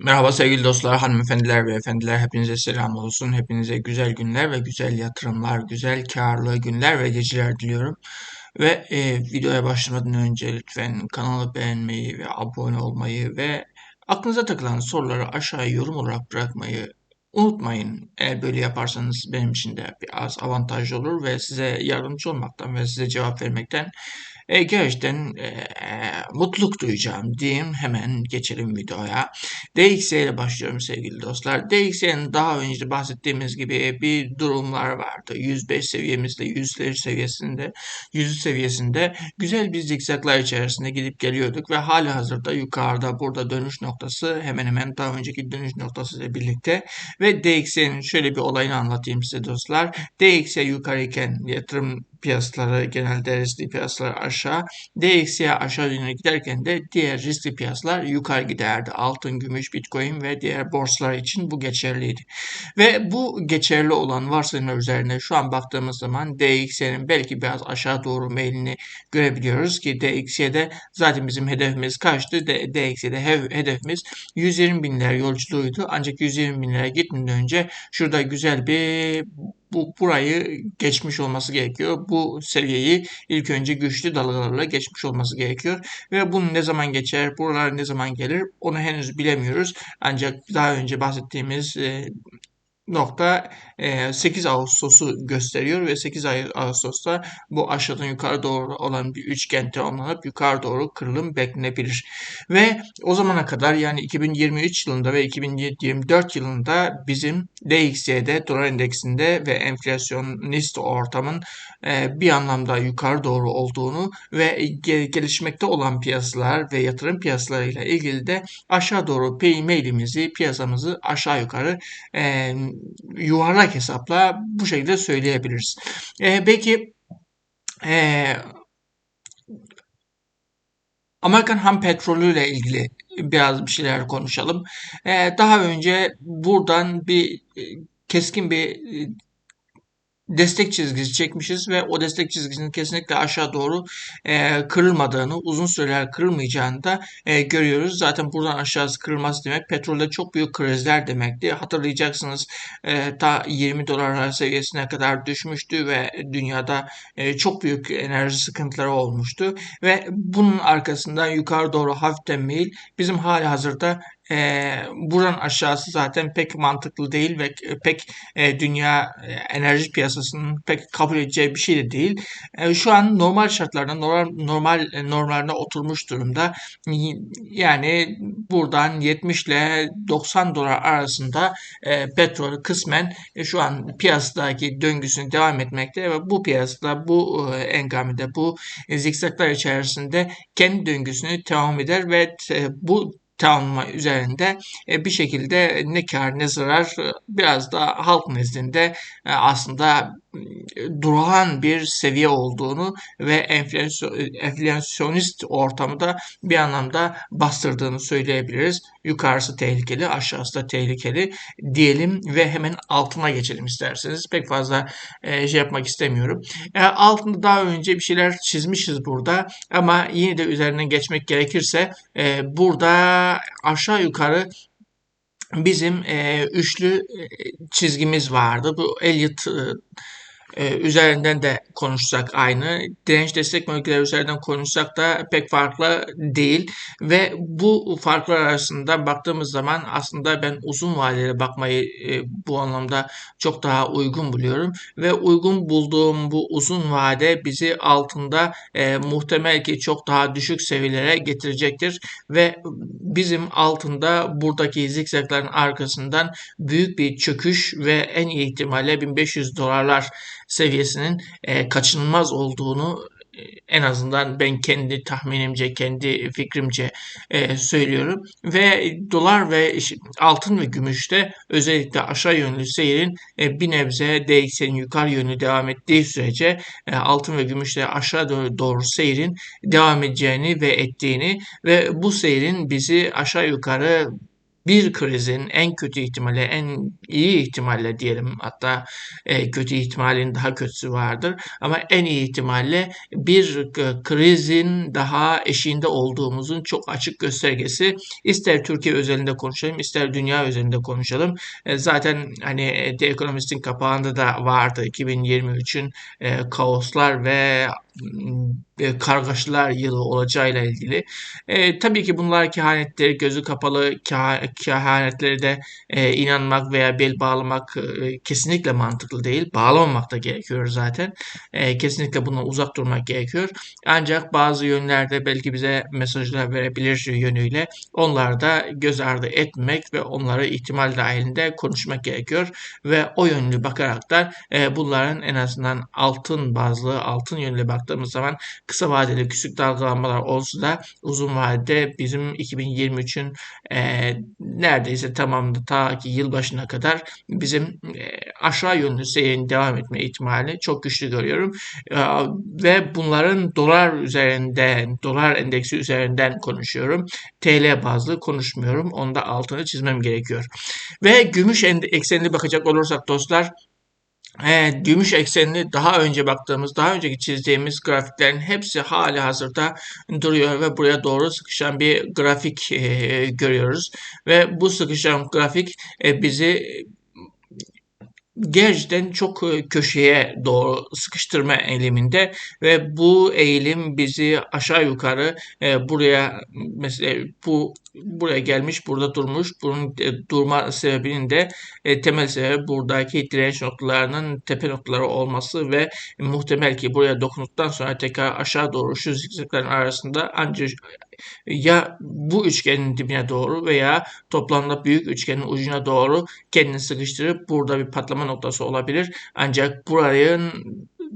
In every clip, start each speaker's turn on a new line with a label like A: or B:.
A: Merhaba sevgili dostlar, hanımefendiler ve efendiler. Hepinize selam olsun. Hepinize güzel günler ve güzel yatırımlar, güzel karlı günler ve geceler diliyorum. Ve e, videoya başlamadan önce lütfen kanalı beğenmeyi ve abone olmayı ve aklınıza takılan soruları aşağıya yorum olarak bırakmayı unutmayın. Eğer böyle yaparsanız benim için de biraz avantajlı olur ve size yardımcı olmaktan ve size cevap vermekten e, gerçekten e, mutluluk duyacağım diyeyim. Hemen geçelim videoya. DXY ile başlıyorum sevgili dostlar. DXY'nin daha önce bahsettiğimiz gibi bir durumlar vardı. 105 seviyemizde, 100'ler seviyesinde, 100 seviyesinde güzel bir zikzaklar içerisinde gidip geliyorduk ve hala hazırda yukarıda burada dönüş noktası hemen hemen daha önceki dönüş noktası ile birlikte ve DXY'nin şöyle bir olayını anlatayım size dostlar. DXY yukarıyken yatırım piyasaları genelde riskli piyasalar aşağı, DXY aşağı yönlü giderken de diğer riskli piyasalar yukarı giderdi. Altın, gümüş, bitcoin ve diğer borsalar için bu geçerliydi. Ve bu geçerli olan varsayımlar üzerine şu an baktığımız zaman DXY'nin belki biraz aşağı doğru meylini görebiliyoruz ki DXY'de zaten bizim hedefimiz kaçtı? DXY'de hedefimiz 120 binler yolculuğuydu. Ancak 120 binlere gitmeden önce şurada güzel bir bu burayı geçmiş olması gerekiyor. Bu seviyeyi ilk önce güçlü dalgalarla geçmiş olması gerekiyor. Ve bunu ne zaman geçer, buralar ne zaman gelir onu henüz bilemiyoruz. Ancak daha önce bahsettiğimiz e, nokta 8 e, Ağustos'u gösteriyor ve 8 Ağustos'ta bu aşağıdan yukarı doğru olan bir üçgen tamamlanıp yukarı doğru kırılım beklenebilir. Ve o zamana kadar yani 2023 yılında ve 2024 yılında bizim DXY'de dolar endeksinde ve enflasyonist ortamın e, bir anlamda yukarı doğru olduğunu ve gelişmekte olan piyasalar ve yatırım piyasalarıyla ilgili de aşağı doğru mailimizi, piyasamızı aşağı yukarı e, yuvarlak hesapla bu şekilde söyleyebiliriz. E, peki e, Amerikan ham petrolü ile ilgili biraz bir şeyler konuşalım. E, daha önce buradan bir e, keskin bir e, destek çizgisi çekmişiz ve o destek çizgisinin kesinlikle aşağı doğru e, kırılmadığını, uzun süreler kırılmayacağını da e, görüyoruz. Zaten buradan aşağısı kırılması demek petrolde çok büyük krizler demekti. Hatırlayacaksınız e, ta 20 dolar seviyesine kadar düşmüştü ve dünyada e, çok büyük enerji sıkıntıları olmuştu ve bunun arkasından yukarı doğru hafiften meyil bizim hali hazırda e, buradan aşağısı zaten pek mantıklı değil ve pek e, dünya e, enerji piyasasının pek kabul edeceği bir şey de değil. E, şu an normal şartlarda normal normal e, normlarına oturmuş durumda. Yani buradan 70 ile 90 dolar arasında e, petrol kısmen e, şu an piyasadaki döngüsünü devam etmekte ve bu piyasada bu e, engamide bu e, zikzaklar içerisinde kendi döngüsünü devam eder ve e, bu tamamlama üzerinde e, bir şekilde ne kar ne zarar e, biraz da halk nezdinde e, aslında durağan bir seviye olduğunu ve enflasyonist ortamı da bir anlamda bastırdığını söyleyebiliriz. Yukarısı tehlikeli, aşağısı da tehlikeli diyelim ve hemen altına geçelim isterseniz. Pek fazla e, şey yapmak istemiyorum. E, altında daha önce bir şeyler çizmişiz burada ama yine de üzerinden geçmek gerekirse e, burada aşağı yukarı bizim e, üçlü e, çizgimiz vardı. Bu Elliot e, e, üzerinden de konuşsak aynı. Direnç destek bölgeleri üzerinden konuşsak da pek farklı değil. Ve bu farklar arasında baktığımız zaman aslında ben uzun vadeli bakmayı e, bu anlamda çok daha uygun buluyorum. Ve uygun bulduğum bu uzun vade bizi altında e, muhtemel ki çok daha düşük seviyelere getirecektir. Ve bizim altında buradaki zikzakların arkasından büyük bir çöküş ve en iyi ihtimalle 1500 dolarlar seviyesinin e, kaçınılmaz olduğunu e, en azından ben kendi tahminimce, kendi fikrimce e, söylüyorum. Ve dolar ve altın ve gümüşte özellikle aşağı yönlü seyrin e, bir nebze DXY'nin yukarı yönlü devam ettiği sürece e, altın ve gümüşte aşağı doğru, doğru seyrin devam edeceğini ve ettiğini ve bu seyrin bizi aşağı yukarı bir krizin en kötü ihtimalle, en iyi ihtimalle diyelim hatta e, kötü ihtimalin daha kötüsü vardır ama en iyi ihtimalle bir krizin daha eşiğinde olduğumuzun çok açık göstergesi. İster Türkiye özelinde konuşalım, ister dünya özelinde konuşalım. E, zaten hani The Economist'in kapağında da vardı 2023'ün e, kaoslar ve e, kargaşalar yılı olacağıyla ilgili. E, tabii ki bunlar kehanetleri, gözü kapalı kehanetlere de e, inanmak veya bel bağlamak e, kesinlikle mantıklı değil. Bağlamamak da gerekiyor zaten. E, kesinlikle bundan uzak durmak gerekiyor. Ancak bazı yönlerde belki bize mesajlar verebilir yönüyle onları da göz ardı etmek ve onları ihtimal dahilinde konuşmak gerekiyor. Ve o yönlü bakarak da e, bunların en azından altın bazlı, altın yönlü baktığımız zaman kısa vadeli küçük dalgalanmalar olsa da uzun vadede bizim 2023'ün e, neredeyse tamamında ta ki yılbaşına kadar bizim e, aşağı yönlü seyrin devam etme ihtimali çok güçlü görüyorum. E, ve bunların dolar üzerinden, dolar endeksi üzerinden konuşuyorum. TL bazlı konuşmuyorum. Onda altını çizmem gerekiyor. Ve gümüş eksenli bakacak olursak dostlar e, gümüş eksenli daha önce baktığımız, daha önceki çizdiğimiz grafiklerin hepsi hali hazırda duruyor ve buraya doğru sıkışan bir grafik e, görüyoruz. Ve bu sıkışan grafik e, bizi gerçekten çok e, köşeye doğru sıkıştırma eğiliminde ve bu eğilim bizi aşağı yukarı e, buraya mesela bu buraya gelmiş burada durmuş. Bunun e, durma sebebinin de e, temel sebebi buradaki direnç noktalarının tepe noktaları olması ve muhtemel ki buraya dokunduktan sonra tekrar aşağı doğru şu zikzakların arasında ancak ya bu üçgenin dibine doğru veya toplamda büyük üçgenin ucuna doğru kendini sıkıştırıp burada bir patlama noktası olabilir. Ancak buranın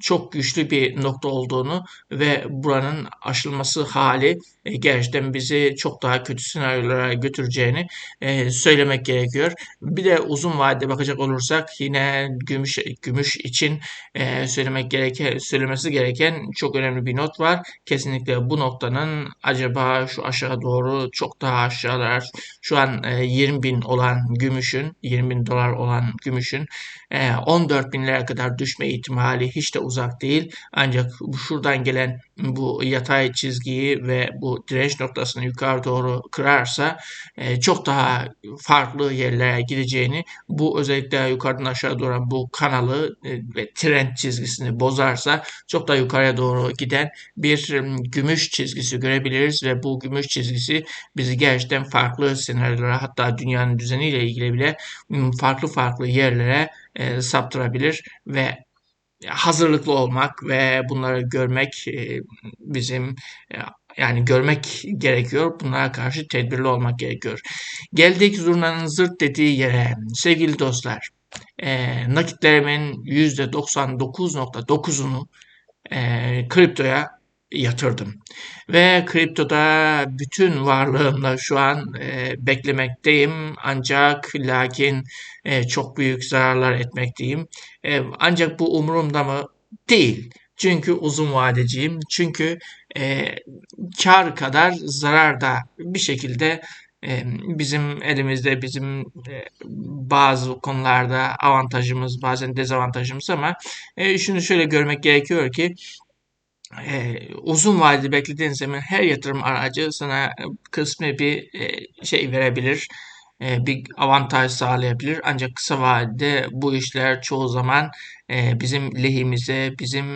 A: çok güçlü bir nokta olduğunu ve buranın aşılması hali e, gerçekten bizi çok daha kötü senaryolara götüreceğini e, söylemek gerekiyor. Bir de uzun vadede bakacak olursak yine gümüş gümüş için e, söylemek gereken söylemesi gereken çok önemli bir not var. Kesinlikle bu noktanın acaba şu aşağı doğru çok daha aşağılar şu an 20 bin olan gümüşün 20 bin dolar olan gümüşün 14 binlere kadar düşme ihtimali hiç de uzak değil. Ancak şuradan gelen bu yatay çizgiyi ve bu direnç noktasını yukarı doğru kırarsa e, çok daha farklı yerlere gideceğini bu özellikle yukarıdan aşağı doğru bu kanalı e, ve trend çizgisini bozarsa çok daha yukarıya doğru giden bir gümüş çizgisi görebiliriz ve bu gümüş çizgisi bizi gerçekten farklı senaryolara hatta dünyanın düzeniyle ilgili bile farklı farklı yerlere e, saptırabilir ve hazırlıklı olmak ve bunları görmek e, bizim e, yani görmek gerekiyor. Bunlara karşı tedbirli olmak gerekiyor. Geldik zurnanın zırt dediği yere. Sevgili dostlar, e, nakitlerimin %99.9'unu e, kriptoya yatırdım. Ve kriptoda bütün varlığımla şu an e, beklemekteyim. Ancak lakin e, çok büyük zararlar etmekteyim. E, ancak bu umurumda mı? Değil. Çünkü uzun vadeciyim. Çünkü e, kar kadar zarar da bir şekilde e, bizim elimizde bizim e, bazı konularda avantajımız bazen dezavantajımız ama e, şunu şöyle görmek gerekiyor ki e, uzun vadeli beklediğin zaman her yatırım aracı sana kısmi bir e, şey verebilir. E, bir avantaj sağlayabilir. Ancak kısa vadede bu işler çoğu zaman e, bizim lehimize, bizim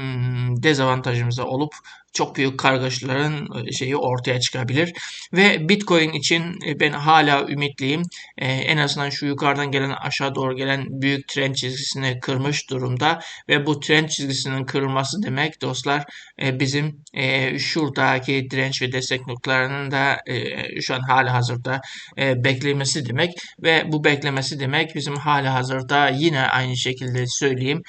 A: dezavantajımıza olup çok büyük kargaşaların e, şeyi ortaya çıkabilir. Ve Bitcoin için e, ben hala ümitliyim. E, en azından şu yukarıdan gelen aşağı doğru gelen büyük trend çizgisini kırmış durumda. Ve bu trend çizgisinin kırılması demek dostlar bizim şuradaki direnç ve destek noktalarının da şu an hala hazırda beklemesi demek. Ve bu beklemesi demek bizim hala hazırda yine aynı şekilde söyleyeyim.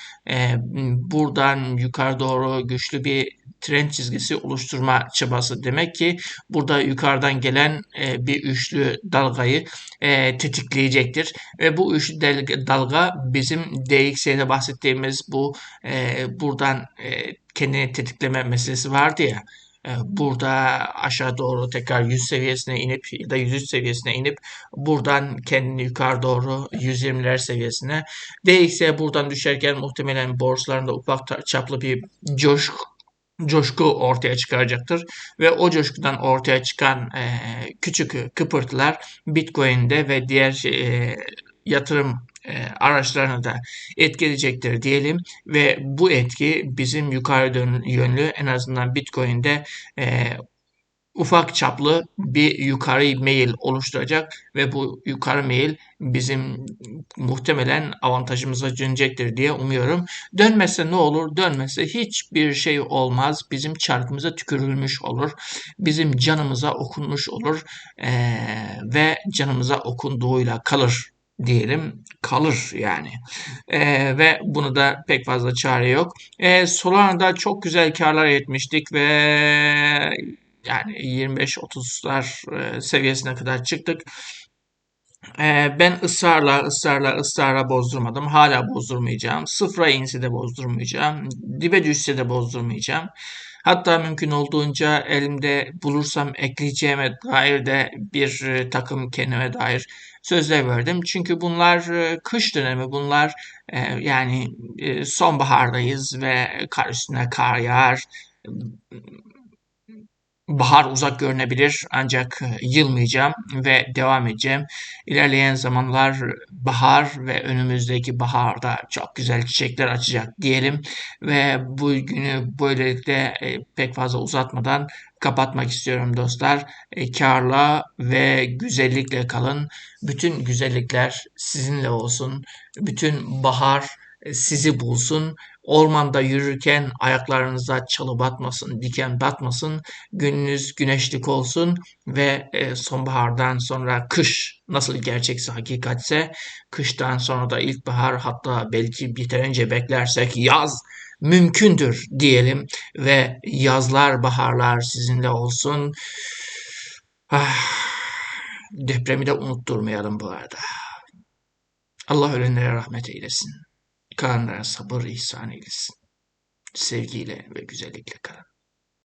A: Buradan yukarı doğru güçlü bir trend çizgisi oluşturma çabası. Demek ki burada yukarıdan gelen e, bir üçlü dalgayı e, tetikleyecektir. Ve bu üçlü dalga bizim DXY'de bahsettiğimiz bu e, buradan kendini tetikleme meselesi vardı ya burada aşağı doğru tekrar 100 seviyesine inip ya da 103 seviyesine inip buradan kendini yukarı doğru 120'ler seviyesine. DXY buradan düşerken muhtemelen borsalarında ufak çaplı bir coşku coşku ortaya çıkaracaktır. Ve o coşkudan ortaya çıkan e, küçük kıpırtılar Bitcoin'de ve diğer e, yatırım e, araçlarını da etkileyecektir diyelim ve bu etki bizim yukarı yönlü en azından Bitcoin'de e, ufak çaplı bir yukarı mail oluşturacak ve bu yukarı mail bizim muhtemelen avantajımıza dönecektir diye umuyorum. Dönmese ne olur? Dönmese hiçbir şey olmaz. Bizim çarkımıza tükürülmüş olur. Bizim canımıza okunmuş olur. Ee, ve canımıza okunduğuyla kalır diyelim kalır yani. Ee, ve bunu da pek fazla çare yok. Ee, Solana'da çok güzel karlar etmiştik ve yani 25-30'lar e, seviyesine kadar çıktık. E, ben ısrarla, ısrarla, ısrarla bozdurmadım. Hala bozdurmayacağım. Sıfıra inse de bozdurmayacağım. Dibe düşse de bozdurmayacağım. Hatta mümkün olduğunca elimde bulursam ekleyeceğime dair de bir e, takım kendime dair sözler verdim. Çünkü bunlar kış dönemi, bunlar yani sonbahardayız ve kar üstüne kar yağar bahar uzak görünebilir ancak e, yılmayacağım ve devam edeceğim. İlerleyen zamanlar bahar ve önümüzdeki baharda çok güzel çiçekler açacak diyelim ve bu günü böylelikle e, pek fazla uzatmadan kapatmak istiyorum dostlar. E, karla ve güzellikle kalın. Bütün güzellikler sizinle olsun. Bütün bahar sizi bulsun. Ormanda yürürken ayaklarınıza çalı batmasın, diken batmasın. Gününüz güneşlik olsun ve e, sonbahardan sonra kış nasıl gerçekse hakikatse kıştan sonra da ilkbahar hatta belki bitirince beklersek yaz mümkündür diyelim ve yazlar baharlar sizinle olsun. Ah, depremi de unutturmayalım bu arada. Allah ölenlere rahmet eylesin. Kalanlara sabır ihsan eylesin. Sevgiyle ve güzellikle kalın.